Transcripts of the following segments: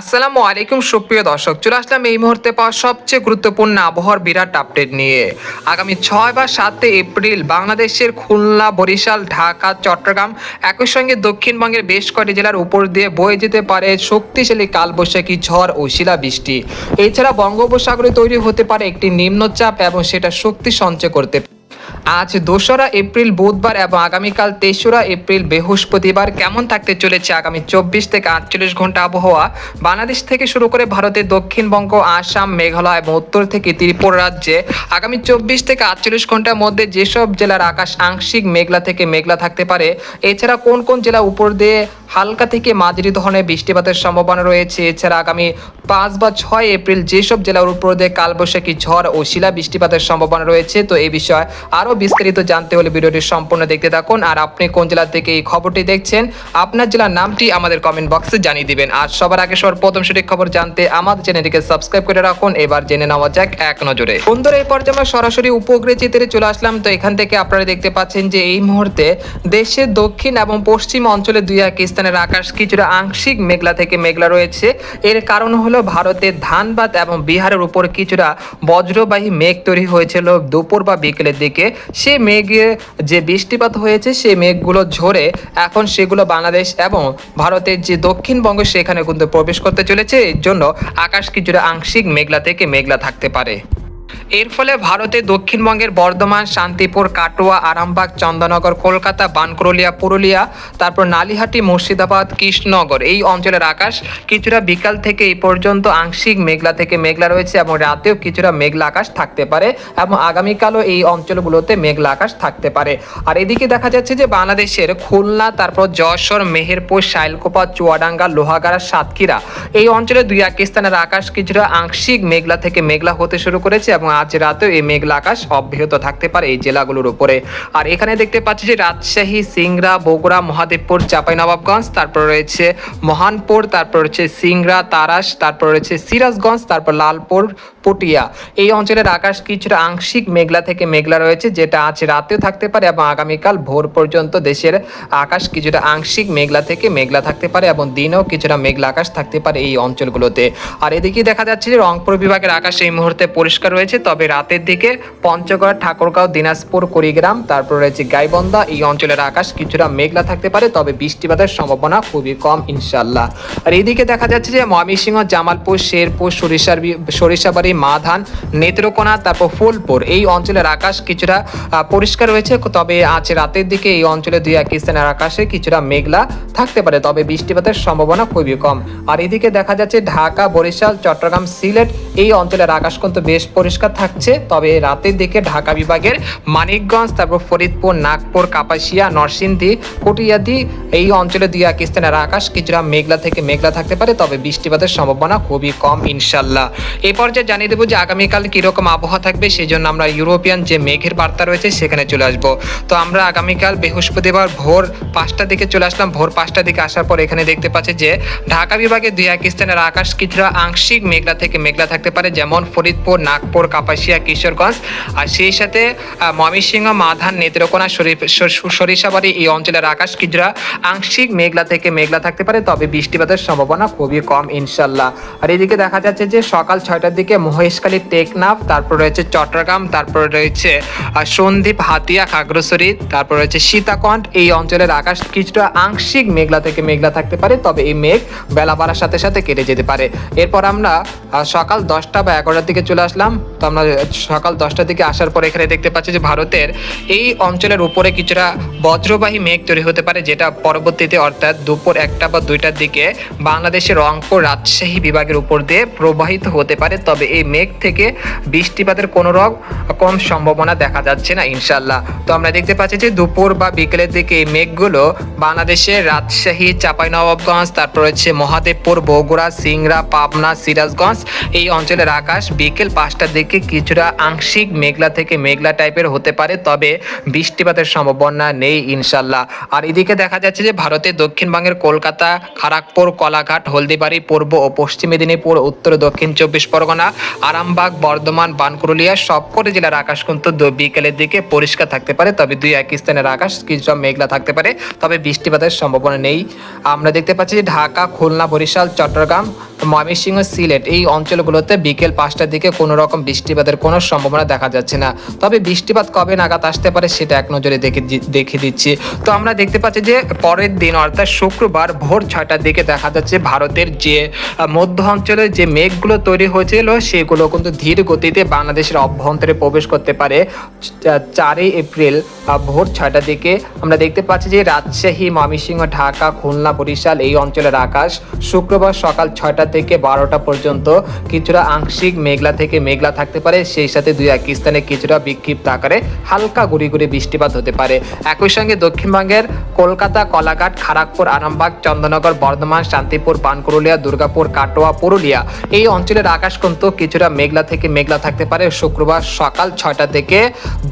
আসসালামু আলাইকুম, সুপ্রিয় দর্শক। চলে আসলাম এই মুহূর্তে পাওয়া সবচেয়ে গুরুত্বপূর্ণ আবহাওয়ার বিরাট আপডেট নিয়ে। আগামী ছয় বা সাতে এপ্রিল বাংলাদেশের খুলনা, বরিশাল, ঢাকা, চট্টগ্রাম, একই সঙ্গে দক্ষিণবঙ্গের বেশ কয়েকটি জেলার উপর দিয়ে বয়ে যেতে পারে শক্তিশালী কালবৈশাখী ঝড় ও শিলাবৃষ্টি। এছাড়া বঙ্গোপসাগরে তৈরি হতে পারে একটি নিম্নচাপ এবং সেটা শক্তি সঞ্চয় করতে আজ দোসরা এপ্রিল বুধবার এবং আগামীকাল তেসরা এপ্রিল বৃহস্পতিবার কেমন থাকতে চলেছে আগামী চব্বিশ থেকে আটচল্লিশ ঘণ্টা আবহাওয়া? বাংলাদেশ থেকে শুরু করে ভারতের দক্ষিণবঙ্গ, আসাম, মেঘালয় এবং উত্তর থেকে ত্রিপুরা রাজ্যে আগামী চব্বিশ থেকে আটচল্লিশ ঘণ্টার মধ্যে যেসব জেলার আকাশ আংশিক মেঘলা থেকে মেঘলা থাকতে পারে, এছাড়া কোন কোন জেলা উপর দিয়ে হালকা থেকে মাঝারি ধরনের বৃষ্টিপাতের সম্ভাবনা রয়েছে। এছাড়া আগামী পাঁচ বা ছয় এপ্রিল যেসব জেলার উপর দিয়ে কালবৈশাখী ঝড় ও শিলা বৃষ্টিপাতের সম্ভাবনা রয়েছে, তো এই বিষয়ে আরও বিস্তারিত জানতে হলে ভিডিওটি সম্পূর্ণ দেখতে থাকুন। আর আপনি কোন জেলা থেকে এই খবরটি দেখছেন, আপনার জেলার নামটি আমাদের কমেন্ট বক্সে জানিয়ে দিবেন। আর সবার আগে সবার প্রথম সঠিক খবর জানতে আমাদের চ্যানেলটিকে সাবস্ক্রাইব করে রাখুন। এবার জেনে নেওয়া যাক এক নজরে। বন্ধুরা এই পর্যায়ে আমরা সরাসরি উপগ্রহ চিত্রে চলে আসলাম, তো এখান থেকে আপনারা দেখতে পাচ্ছেন যে এই মুহূর্তে দেশের দক্ষিণ এবং পশ্চিম অঞ্চলে দুই এক স্থানের আকাশ কিছুটা আংশিক মেঘলা থেকে মেঘলা রয়েছে। এর কারণ হলো ভারতের ধানবাদ এবং বিহারের উপর কিছুটা বজ্রবাহী মেঘ তৈরি হয়েছিল দুপুর বা বিকেলের দিকে। সে মেঘে যে বৃষ্টিপাত হয়েছে সেই মেঘগুলো ঝরে এখন সেগুলো বাংলাদেশ এবং ভারতের যে দক্ষিণবঙ্গ সেখানে কিন্তু প্রবেশ করতে চলেছে। এর জন্য আকাশ কিছুটা আংশিক মেঘলা থেকে মেঘলা থাকতে পারে। এর ফলে ভারতে দক্ষিণবঙ্গের বর্ধমান, শান্তিপুর, কাটোয়া, আরামবাগ, চন্দননগর, কলকাতা বানকরলিয়া পুরুলিয়া, তারপর নালিহাটি, মুর্শিদাবাদ, কৃষ্ণনগর এই অঞ্চলের আকাশ কিছুটা বিকাল থেকে এই পর্যন্ত আংশিক মেঘলা থেকে মেঘলা রয়েছে এবং রাতেও কিছুটা মেঘলা আকাশ থাকতে পারে এবং আগামীকালও এই অঞ্চলগুলোতে মেঘলা আকাশ থাকতে পারে। আর এদিকে দেখা যাচ্ছে যে বাংলাদেশের খুলনা, তারপর যশোর, মেহেরপুর, শাইলকোপা, চুয়াডাঙ্গা, লোহাগাড়া, সাতক্ষীরা এই অঞ্চলে দুই এক স্থানের আকাশ কিছুটা আংশিক মেঘলা থেকে মেঘলা হতে শুরু করেছে এবং আজ রাতেও এই মেঘলা আকাশ অব্যাহত থাকতে পারে এই জেলাগুলোর উপরে। আর এখানে দেখতে পাচ্ছি যে রাজশাহী, সিংড়া, বগুড়া, মহাদেবপুর, চাঁপাইনবাবগঞ্জ, তারপর রয়েছে মহানপুর, তারপর রয়েছে সিংড়া, তারাস, তারপর রয়েছে সিরাজগঞ্জ, তারপর লালপুর, পটিয়া। এই অঞ্চলের আকাশ কিছুটা আংশিক মেঘলা থেকে মেঘলা রয়েছে, যেটা আজ রাতেও থাকতে পারে এবং আগামীকাল ভোর পর্যন্ত দেশের আকাশ কিছুটা আংশিক মেঘলা থেকে মেঘলা থাকতে পারে এবং দিনেও কিছুটা মেঘলা আকাশ থাকতে পারে এই অঞ্চলগুলোতে। আর এদিকে দেখা যাচ্ছে যে রংপুর বিভাগের আকাশ এই মুহূর্তে পরিষ্কার রয়েছে তবে রাতের দিকে পঞ্চগড়, ঠাকুরগাঁও, দিনাজপুর, কুড়িগ্রাম, তারপর রয়েছে গাইবন্ধা, এই অঞ্চলের আকাশ কিছুটা মেঘলা থাকতে পারে, তবে বৃষ্টিপাতের সম্ভাবনা খুবই কম ইনশাল্লাহ আর এইদিকে দেখা যাচ্ছে যে ময়মনসিংহ, জামালপুর, শেরপুর, সরিষার সরিষাবাড়ি, মাধান, নেত্রকোনা, তারপর ফুলপুর, এই অঞ্চলের আকাশ কিছুটা পরিষ্কার রয়েছে, তবে আজ রাতের দিকে এই অঞ্চলে দুই এক স্থানের আকাশে কিছুটা মেঘলা থাকতে পারে, তবে বৃষ্টিপাতের সম্ভাবনা খুবই কম। আর এদিকে দেখা যাচ্ছে ঢাকা, বরিশাল, চট্টগ্রাম, সিলেট, এই অঞ্চলের আকাশ কিন্তু বেশ পরিষ্কার থাকছে, তবে রাতের দিকে ঢাকা বিভাগের মানিকগঞ্জ, তারপর ফরিদপুর, নাগপুর, কাপাসিয়া, নরসিংদী কটিয়াদি এই অঞ্চলে দুই এক স্থানের আকাশ কিছুটা মেঘলা থেকে মেঘলা থাকতে পারে, তবে বৃষ্টিপাতের সম্ভাবনা খুবই কম ইনশাল্লাহ এই পর্যায়ে জানিয়ে দেবো যে আগামীকাল কীরকম আবহাওয়া থাকবে সেই জন্য আমরা ইউরোপিয়ান যে মেঘের বার্তা রয়েছে সেখানে চলে আসব। তো আমরা আগামীকাল বৃহস্পতিবার ভোর পাঁচটার দিকে চলে আসলাম, ভোর পাঁচটার দিকে আসার পর এখানে দেখতে পাচ্ছি যে ঢাকা বিভাগে দুই এক স্থানের আকাশ কিছুটা আংশিক মেঘলা থেকে মেঘলা থাকতে পারে, যেমন ফরিদপুর, নাগপুর কাপাসিয়া কিশোরগঞ্জ। আর সেই সাথে ময়মনসিংহ মাধান নেত্রকোনা সরিষাবাড়ি এই অঞ্চলের আকাশ কিছুটা আংশিক মেঘলা থেকে মেঘলা থাকতে পারে তবে বৃষ্টিপাতের সম্ভাবনা খুবই কম ইনশাল্লাহ। আর এদিকে দেখা যাচ্ছে যে সকাল ছয়টার দিকে মহেশখালী টেকনাফ তারপর রয়েছে চট্টগ্রাম তারপর রয়েছে আহ, সন্দ্বীপ হাতিয়া খাগড়াছড়ি তারপর রয়েছে সীতাকণ্ঠ এই অঞ্চলের আকাশ কিছুটা আংশিক মেঘলা থেকে মেঘলা থাকতে পারে তবে এই মেঘ বেলা বাড়ার সাথে সাথে কেটে যেতে পারে। এরপর আমরা সকাল দশটা বা এগারোটার দিকে চলে আসলাম আমরা সকাল দশটার দিকে আসার পর এখানে দেখতে পাচ্ছি যে ভারতের এই অঞ্চলের উপরে কিছুটা বজ্রবাহী মেঘ তৈরি হতে পারে, যেটা পরবর্তীতে অর্থাৎ দুপুর একটা বা দুইটার দিকে বাংলাদেশের রংপুর রাজশাহী বিভাগের উপর দিয়ে প্রবাহিত হতে পারে। তবে এই মেঘ থেকে বৃষ্টিপাতের কোনো রকম সম্ভাবনা দেখা যাচ্ছে না ইনশাল্লাহ তো আমরা দেখতে পাচ্ছি যে দুপুর বা বিকেলের দিকে এই মেঘগুলো বাংলাদেশের রাজশাহী, চাঁপাইনবাবগঞ্জ, তারপর হচ্ছে মহাদেবপুর, বগুড়া, সিংড়া, পাবনা, সিরাজগঞ্জ, এই অঞ্চলের আকাশ বিকেল পাঁচটার দিকে কিছুটা আংশিক মেঘলা থেকে মেঘলা টাইপের হতে পারে, তবে বৃষ্টিপাতের সম্ভাবনা নেই, ইনশাল্লাহ। আর এদিকে দেখা যাচ্ছে যে ভারতের দক্ষিণবঙ্গের কলকাতা খড়গপুর কলাঘাট, হলদিবাড়ি, পূর্ব ও পশ্চিম মেদিনীপুর, উত্তর, দক্ষিণ চব্বিশ পরগনা, আরামবাগ, বর্ধমান বানকুরুলিয়া সবকটি জেলার আকাশ কিন্তু বিকেলের দিকে পরিষ্কার থাকতে পারে, তবে দুই এক স্থানের আকাশ কিছুটা মেঘলা থাকতে পারে, তবে বৃষ্টিপাতের সম্ভাবনা নেই। আমরা দেখতে পাচ্ছি যে ঢাকা, খুলনা, বরিশাল, চট্টগ্রাম ময়মনসিংহ সিলেট এই অঞ্চলগুলোতে বিকেল পাঁচটার দিকে কোনো রকম বৃষ্টিপাতের কোনো সম্ভাবনা দেখা যাচ্ছে না। তবে বৃষ্টিপাত কবে নাগাদ আসতে পারে সেটা এক নজরে দেখে দেখে দিচ্ছি। তো আমরা দেখতে পাচ্ছি যে পরের দিন অর্থাৎ শুক্রবার ভোর ছয়টার দিকে দেখা যাচ্ছে ভারতের যে মধ্য অঞ্চলে যে মেঘগুলো তৈরি হয়েছিল সেগুলো কিন্তু ধীর গতিতে বাংলাদেশের অভ্যন্তরে প্রবেশ করতে পারে। চারই এপ্রিল ভোর ছয়টার দিকে আমরা দেখতে পাচ্ছি যে রাজশাহী, ময়মনসিংহ, ঢাকা, খুলনা, বরিশাল এই অঞ্চলের আকাশ শুক্রবার সকাল ছয়টা থেকে বারোটা পর্যন্ত কিছুটা আংশিক মেঘলা থেকে মেঘলা থাকতে পারে। সেই সাথে দুই এক স্থানে কিছুটা বিক্ষিপ্ত আকারে হালকা গুড়ি গুড়ি বৃষ্টিপাত হতে পারে। একই সঙ্গে দক্ষিণবঙ্গের কলকাতা, কলাঘাট খড়গপুর আরামবাগ, চন্দ্রনগর, বর্ধমান, শান্তিপুর পানকুরুলিয়া দুর্গাপুর, কাটোয়া, পুরুলিয়া এই অঞ্চলের আকাশ কিন্তু কিছুটা মেঘলা থেকে মেঘলা থাকতে পারে শুক্রবার সকাল ছয়টা থেকে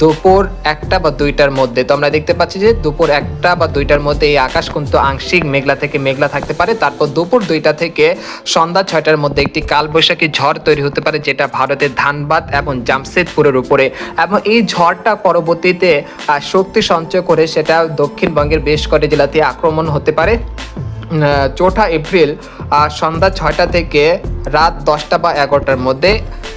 দুপুর একটা বা দুইটার মধ্যে। তো আমরা দেখতে পাচ্ছি যে দুপুর একটা বা দুইটার মধ্যে এই আকাশ কিন্তু আংশিক মেঘলা থেকে মেঘলা থাকতে পারে। তারপর দুপুর দুইটা থেকে সন্ধ্যা ছয়টার মধ্যে একটি কালবৈশাখী ঝড় তৈরি হতে পারে, যেটা ভারতের ধানবাদ এবং জামশেদপুরের উপরে। এবং এই ঝড়টা পরবর্তীতে শক্তি সঞ্চয় করে সেটা দক্ষিণবঙ্গের বেশ কটি জেলাতে আক্রমণ হতে পারে। চৌঠা এপ্রিল সন্ধ্যা ছয়টা থেকে রাত দশটা বা এগারোটার মধ্যে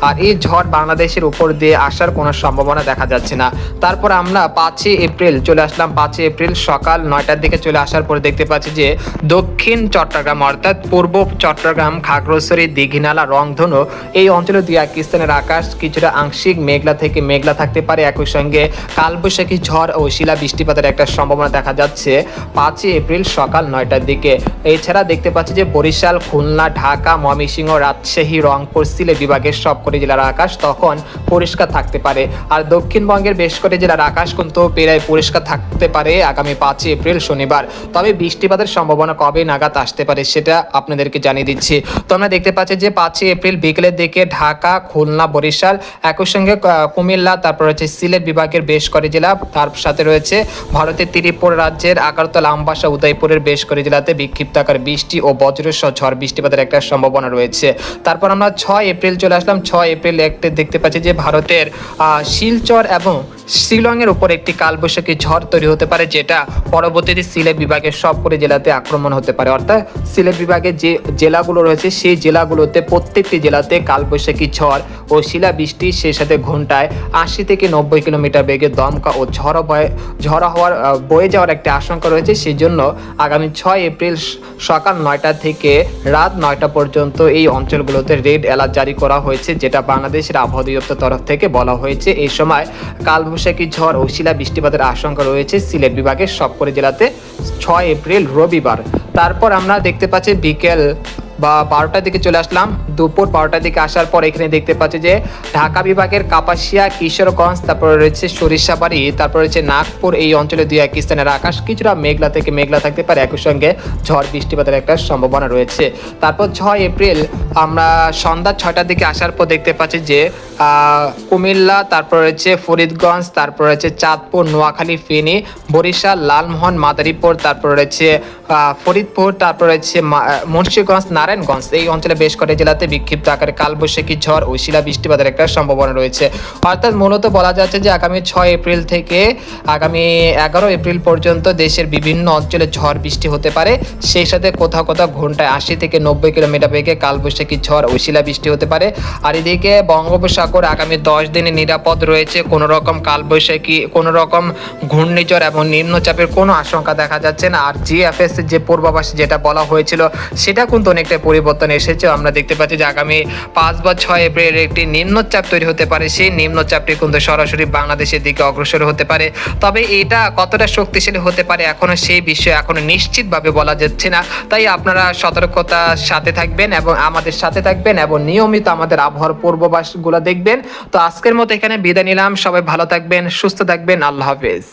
আর এই ঝড় বাংলাদেশের উপর দিয়ে আসার কোনো সম্ভাবনা দেখা যাচ্ছে না। তারপর আমরা পাঁচই এপ্রিল চলে আসলাম। পাঁচই এপ্রিল সকাল নয়টার দিকে চলে আসার পরে দেখতে পাচ্ছি যে দক্ষিণ চট্টগ্রাম অর্থাৎ পূর্ব চট্টগ্রাম, খাগড়াছড়ি, দীঘিনালা, রংধনু এই অঞ্চলের দুই এক স্থানের আকাশ কিছুটা আংশিক মেঘলা থেকে মেঘলা থাকতে পারে। একই সঙ্গে কালবৈশাখী ঝড় ও শিলা বৃষ্টিপাতের একটা সম্ভাবনা দেখা যাচ্ছে পাঁচই এপ্রিল সকাল নয়টার দিকে। এছাড়া দেখতে পাচ্ছি যে বরিশাল, খুলনা, ঢাকা, ময়মনসিংহ, রাজশাহী, রংপুর, সিলেট বিভাগের সবকটি জেলার আকাশ তখন পরিষ্কার থাকতে পারে। আর দক্ষিণবঙ্গের বেশ কটি জেলার আকাশ কিন্তু প্রায় পরিষ্কার থাকতে পারে আগামী পাঁচই এপ্রিল শনিবার। তবে বৃষ্টিপাতের সম্ভাবনা কবে নাগাদ আসতে পারে সেটা আপনাদেরকে জানিয়ে দিচ্ছি। তো আমরা দেখতে পাচ্ছি যে পাঁচই এপ্রিল বিকেলের দিকে ঢাকা, খুলনা, বরিশাল, একই সঙ্গে কুমিল্লা, তারপর রয়েছে সিলেট বিভাগের বেশ কটি জেলা তার সাথে রয়েছে। ভারতের ত্রিপুরা রাজ্যের আগারতলা, আমবাসা, উদয়পুরের বেশ কটি জেলাতে বিক্ষিপ্ত আকার বৃষ্টি ও বজ্রসহ ঝড় বৃষ্টিপাতের একটা সম্ভাবনা রয়েছে। তারপর আমরা ছয় এপ্রিল চলে আসলাম, ছয় এপ্রিল একটা দেখতে পাচ্ছি যে ভারতের শিলচর এবং শিলংয়ের উপর একটি কালবৈশাখী ঝড় তৈরি হতে পারে, যেটা পরবর্তীতে সিলেট বিভাগের সবকটি জেলাতে আক্রমণ হতে পারে। অর্থাৎ সিলেট বিভাগের যে জেলাগুলো রয়েছে, সেই জেলাগুলোতে প্রত্যেকটি জেলাতে কালবৈশাখী ঝড় ও শিলা বৃষ্টি সেই সাথে ঘন্টায় আশি থেকে নব্বই কিলোমিটার বেগে দমকা ও ঝড় বয়ে, ঝড় হওয়ার বয়ে যাওয়ার একটা আশঙ্কা রয়েছে। সেই জন্য আগামী ছয় এপ্রিল সকাল নয়টা থেকে রাত নয়টা পর্যন্ত এই অঞ্চলগুলোতে রেড অ্যালার্ট জারি করা হয়েছে, যেটা বাংলাদেশের আবহাওয়া দপ্তর তরফ থেকে বলা হয়েছে। এই সময় কালবৈশাখী ঝড় ও শিলা বৃষ্টিপাতের আশঙ্কা রয়েছে সিলেট বিভাগের সবকটি জেলাতে ছয় এপ্রিল রবিবার। তারপর আমরা দেখতে পাচ্ছি বিকেল বা বারোটার দিকে চলে আসলাম। দুপুর বারোটার দিকে আসার পর এখানে দেখতে পাচ্ছি যে ঢাকা বিভাগের কাপাসিয়া, কিশোরগঞ্জ, তারপরে রয়েছে সরিষাবাড়ি, তারপর রয়েছে নাগপুর, এই অঞ্চলে দুই এক স্থানের আকাশ কিছুটা মেঘলা থেকে মেঘলা থাকতে পারে। একই সঙ্গে ঝড় বৃষ্টিপাতের একটা সম্ভাবনা রয়েছে। তারপর ছয় এপ্রিল আমরা সন্ধ্যা ছয়টার দিকে আসার পর দেখতে পাচ্ছি যে কুমিল্লা, তারপর রয়েছে ফরিদগঞ্জ, তারপর রয়েছে চাঁদপুর, নোয়াখালী, ফেনী, বরিশাল, লালমোহন, মাদারীপুর, তারপর রয়েছে ফরিদপুর, তারপর রয়েছে মুন্সিগঞ্জ, নারায়ণগঞ্জ। এই অঞ্চলে বেশ কটি জেলাতে বিক্ষিপ্ত আকারে কালবৈশাখী ঝড় ও শিলা বৃষ্টিপাতের একটা সম্ভাবনা রয়েছে। অর্থাৎ মূলত বলা যাচ্ছে যে আগামী ছয় এপ্রিল থেকে আগামী এগারো এপ্রিল পর্যন্ত দেশের বিভিন্ন অঞ্চলে ঝড় বৃষ্টি হতে পারে। সেই সাথে কোথাও কোথাও ঘন্টায় আশি থেকে নব্বই কিলোমিটার বেগে কালবৈশাখী ঝড় ও শিলা বৃষ্টি হতে পারে। আর এদিকে বঙ্গোপসাগর আগামী দশ দিনে নিরাপদ রয়েছে। কোনো রকম কালবৈশাখী, কোনো রকম ঘূর্ণিঝড় এবং নিম্নচাপের কোনো আশঙ্কা দেখা যাচ্ছে না। আর জিএফএস যে পূর্বাভাস যেটা বলা হয়েছিল, সেটা কিন্তু অনেকটা পরিবর্তন এসেছে। আমরা দেখতে পাচ্ছি যে আগামী পাঁচ বা ছয় এপ্রিল একটি নিম্নচাপ তৈরি হতে পারে। সেই নিম্নচাপটি কিন্তু সরাসরি বাংলাদেশের দিকে অগ্রসর হতে পারে। তবে এটা কতটা শক্তিশালী হতে পারে এখনও সেই বিষয়ে এখনও নিশ্চিতভাবে বলা যাচ্ছে না। তাই আপনারা সতর্কতার সাথে থাকবেন এবং আমাদের সাথে থাকবেন এবং নিয়মিত আমাদের আবহাওয়ার পূর্বাভাসগুলো দেখবেন। তো আজকের মতো এখানে বিদায় নিলাম। সবাই ভালো থাকবেন সুস্থ থাকবেন। আল্লাহ হাফেজ।